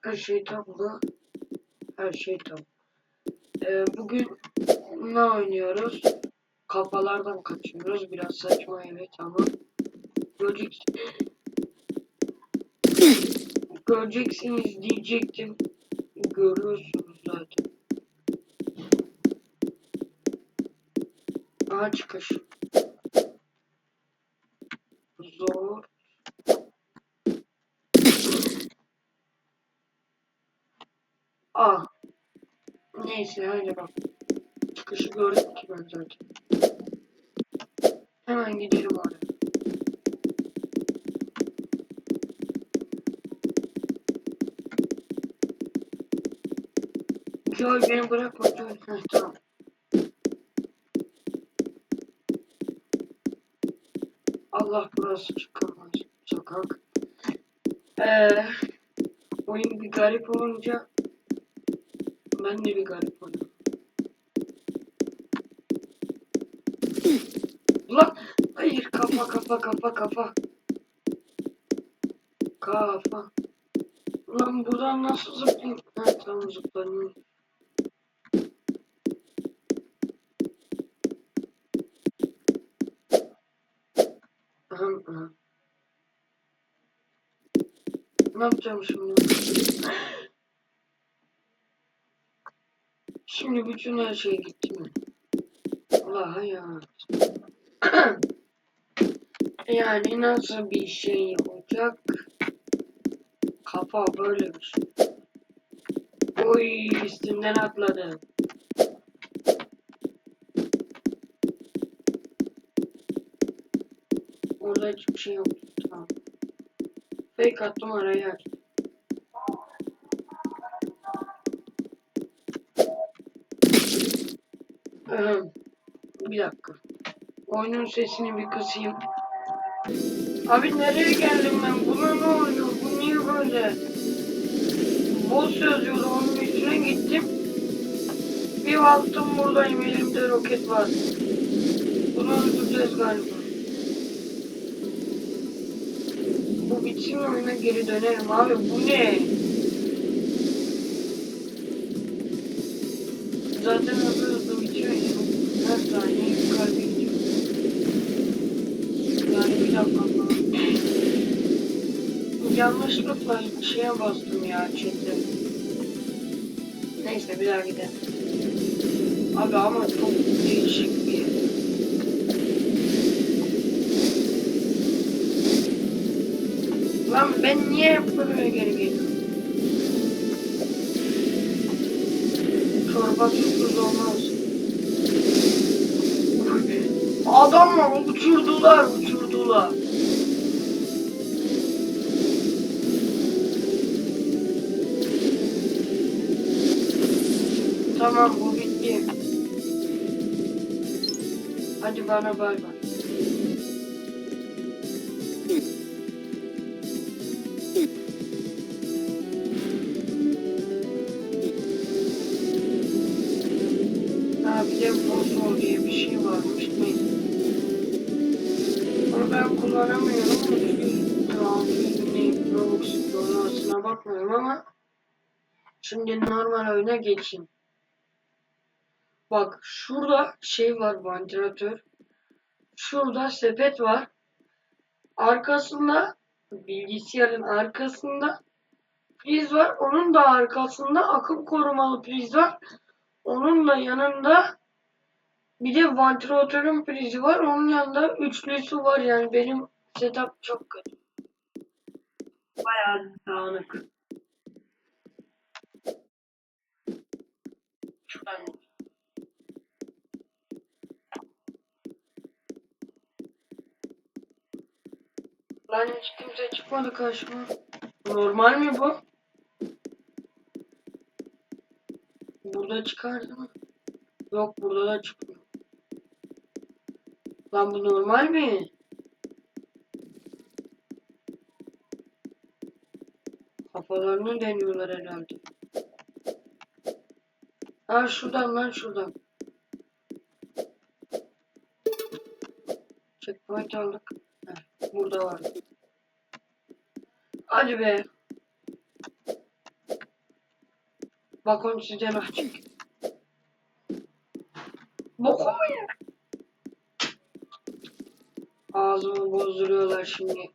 Her şey tam mı? Her şey tam. Ee, bugün ne oynuyoruz? Kafalardan kaçıyoruz. Biraz saçma evet ama görecek göreceksiniz diyecektim. Görüyorsunuz zaten. Aha çıkış. Ah. Neyse hadi bak. Çıkışı gördüm ki ben zaten. Hemen gidelim oraya. Joy beni bırakma Joy. Tamam. Allah burası çıkamaz. Sokak. Ee, oyun bir garip olunca ben de bir garip oluyorum. Ulan hayır kafa kafa kafa kafa. Kafa. Ulan buradan nasıl zıplayayım? Ha tamam zıplayayım. Aha, aha. Ne yapacağım şimdi? Şimdi bütün her şey gitti mi? Allah ya. yani nasıl bir şey olacak? Kafa böyle bir şey. Oy üstünden atladı. Orada hiçbir şey yok. Tamam. Fake attım arayı aç. Ee, bir dakika. Oyunun sesini bir kısayım. Abi nereye geldim ben? Buna ne oluyor? Bu niye böyle? Boss yazıyordu onun üstüne gittim. Bir baktım buradayım elimde roket var. Bunu öldüreceğiz galiba. Bu bitsin oyuna geri dönerim abi. Bu ne? Zaten hızlı hızlı Yanlışlıkla şeye bastım ya chatte. Neyse bir daha gidelim. Abi ama çok değişik bir Lan ben niye hep böyle geri geliyorum? Çorba tuzsuz olmaz. Uçurdular, uçurdular. Tamam bu bitti. Hadi bana bay bay. Şimdi normal oyuna geçeyim. Bak şurada şey var vantilatör. Şurada sepet var. Arkasında bilgisayarın arkasında priz var. Onun da arkasında akım korumalı priz var. Onun da yanında bir de vantilatörün prizi var. Onun yanında üçlüsü var. Yani benim setup çok kötü. Bayağı dağınık. Şuradan Lan hiç kimse çıkmadı karşıma. Normal mi bu? Burada çıkardı mı? Yok burada da çıkmıyor. Lan bu normal mi? Kafalarını deniyorlar herhalde. Ha şuradan lan şuradan. Checkpoint aldık. Burada var. Hadi be. Bakın sizden açık. Bokumu ya. Ağzımı bozduruyorlar şimdi.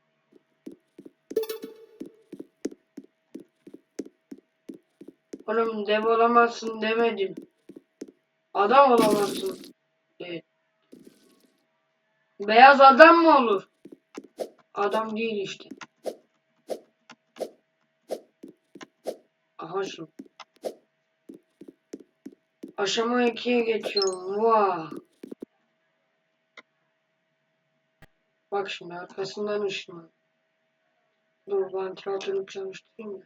Oğlum dev olamazsın demedim. Adam olamazsın. Evet. Beyaz adam mı olur? Adam değil işte. Aha şu. Aşama 2'ye geçiyorum. Vah. Bak şimdi arkasından ışınlan. Dur vantilatörü çalıştırayım da.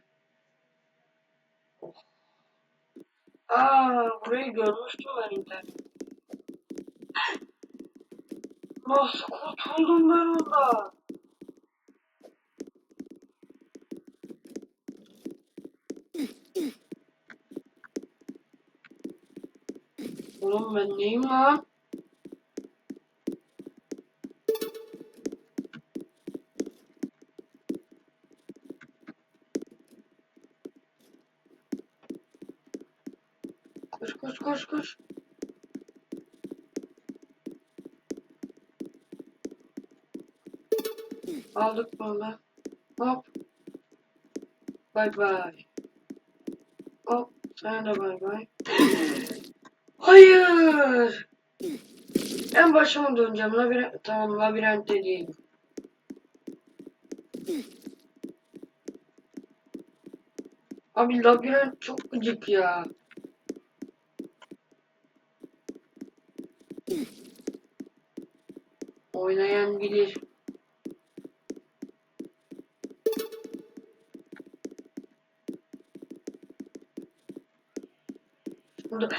Oh. Aa burayı görmüştüm ben internette. Nasıl kurtuldum ben ondan? Lan? Koş koş koş koş. Aldık bunu. Hop. Bay bay. Hop. Da bay bay. Hayır. En başıma döneceğim. Labirent, tamam labirentte değilim. Abi labirent çok gıcık ya. Oynayan bilir. Burada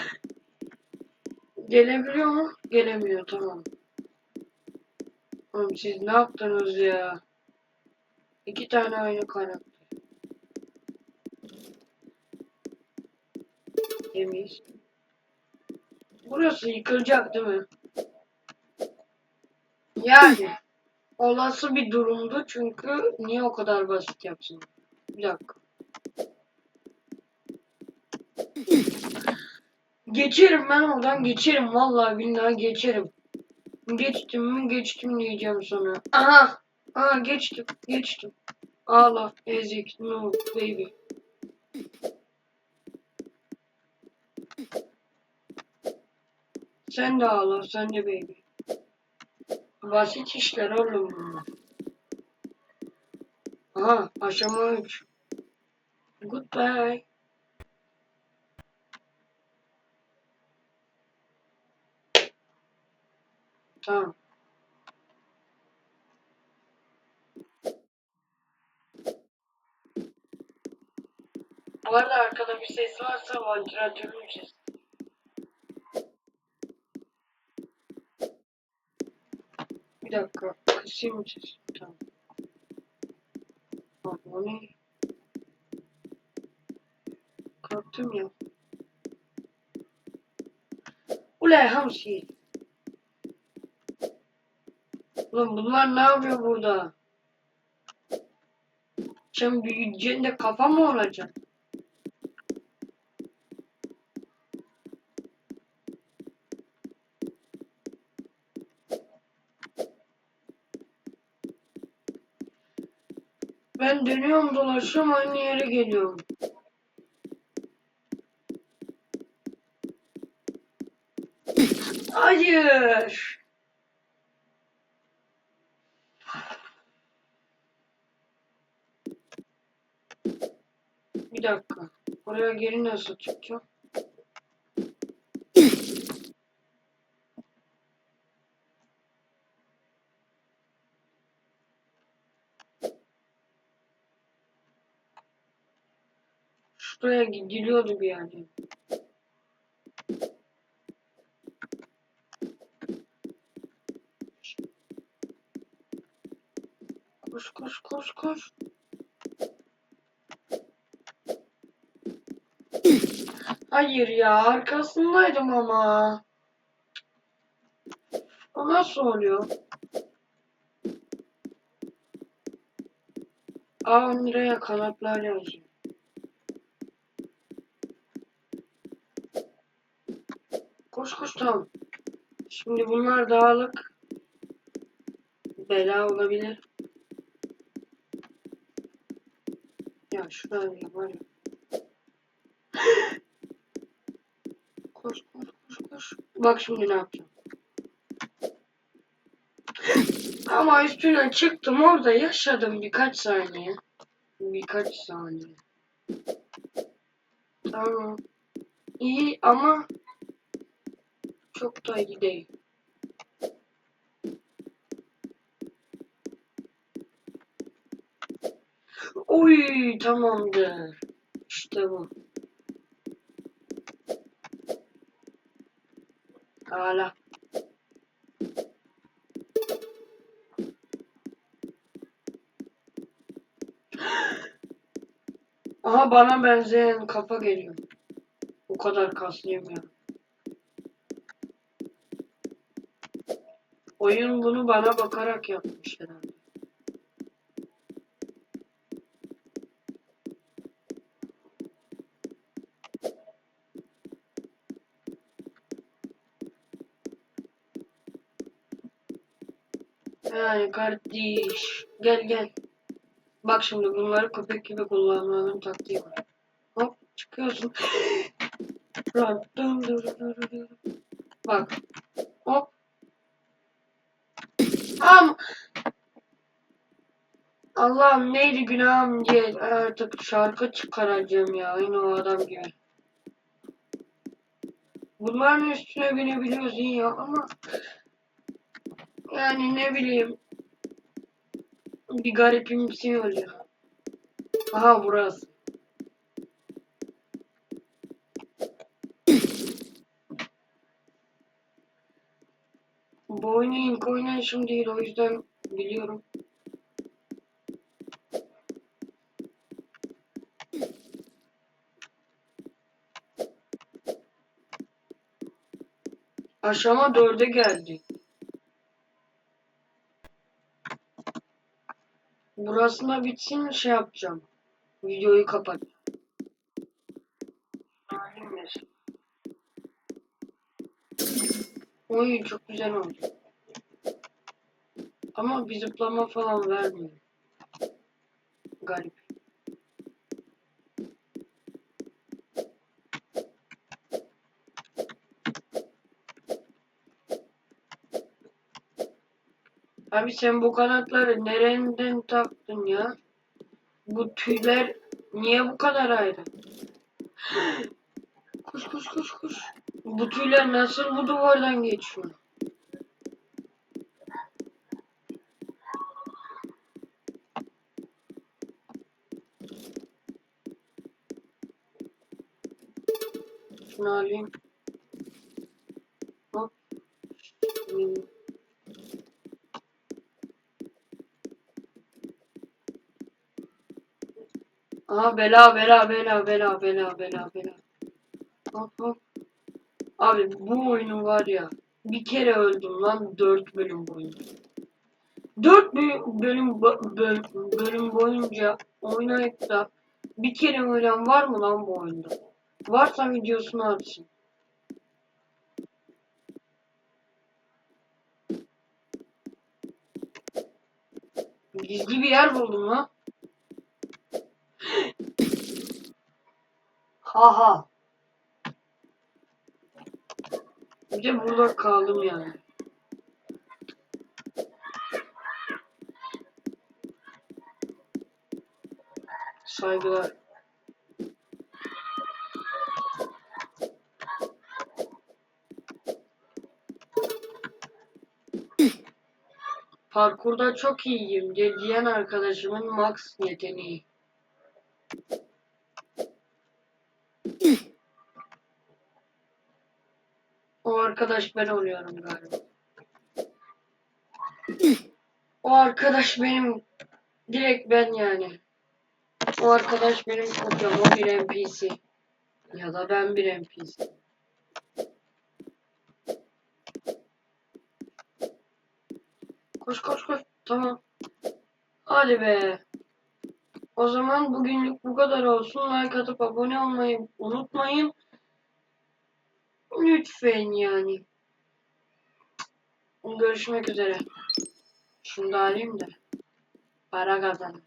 gelebiliyor mu? Gelemiyor tamam. Oğlum siz ne yaptınız ya? İki tane aynı karakter. Temiz. Burası yıkılacak değil mi? Yani olası bir durumdu çünkü niye o kadar basit yapsın? Bir dakika. Geçerim ben oradan geçerim vallahi billahi geçerim. Geçtim mi geçtim diyeceğim sonra. Aha! Aha geçtim geçtim. Ağla ezik no baby. Sen de ağla sen de baby. Basit işler oğlum bunlar. Aha aşama 3. Goodbye. Tamam. Arada arkada bir ses varsa vantilatörün sesi. Bir dakika. Kısayım sesi. Tamam. Bak o ne? Kalktım ya. Ulay hamsi. Ulan bunlar ne yapıyor burada? Sen büyüyeceksin de kafa mı olacak? Ben dönüyorum dolaşıyorum aynı yere geliyorum. Hayır. Bir dakika. Oraya geri nasıl çıkacağım? Şuraya gidiliyordu bir yerde. Koş koş koş koş. Hayır ya arkasındaydım ama. O nasıl oluyor? Aa 10 liraya kanatlar yazıyor. Koş koş tamam. Şimdi bunlar dağlık. Bela olabilir. Ya şuraya var ya. Koş koş koş koş. Bak şimdi ne yapacağım. Ama üstüne çıktım orada yaşadım birkaç saniye. Birkaç saniye. Tamam. İyi ama çok da iyi değil. Oy tamamdır. İşte bu. Hala. Aha bana benzeyen kafa geliyor. O kadar kaslıyım ya. Oyun bunu bana bakarak yapmış herhalde. Kardeş gel gel. Bak şimdi bunları köpek gibi kullanmanın taktiği var. Hop çıkıyorsun. Bak. Hop. Am. Allah'ım neydi günahım diye artık şarkı çıkaracağım ya. Aynı o adam gibi. Bunların üstüne binebiliyoruz iyi ya ama yani ne bileyim bir garipimsi oluyor. Aha burası. Bu ilk oynayışım değil o yüzden biliyorum. Aşama 4'e geldi. Burasına bitsin şey yapacağım. Videoyu kapat. Oy çok güzel oldu. Ama bir zıplama falan vermiyor. Garip. Abi sen bu kanatları nereden taktın ya? Bu tüyler niye bu kadar ayrı? Koş koş koş koş. Bu tüyler nasıl bu duvardan geçiyor? Şunu alayım. Hop. Hmm. Aha bela bela bela bela bela bela bela. Hop hop. Abi bu oyunu var ya bir kere öldüm lan 4 bölüm boyunca. 4 bölüm bo- böl- bölüm boyunca oynayıp da bir kere ölen var mı lan bu oyunda? Varsa videosunu atsın. Gizli bir yer buldum lan. Haha. Bir de burada kaldım yani. Saygılar. Parkurda çok iyiyim diye diyen arkadaşımın max yeteneği. Arkadaş ben oluyorum galiba. O arkadaş benim direkt ben yani. O arkadaş benim kopyam. O bir NPC. Ya da ben bir NPC. Koş koş koş. Tamam. Hadi be. O zaman bugünlük bu kadar olsun. Like atıp abone olmayı unutmayın. Lütfen yani. Görüşmek üzere. Şunu da alayım da para kazanayım.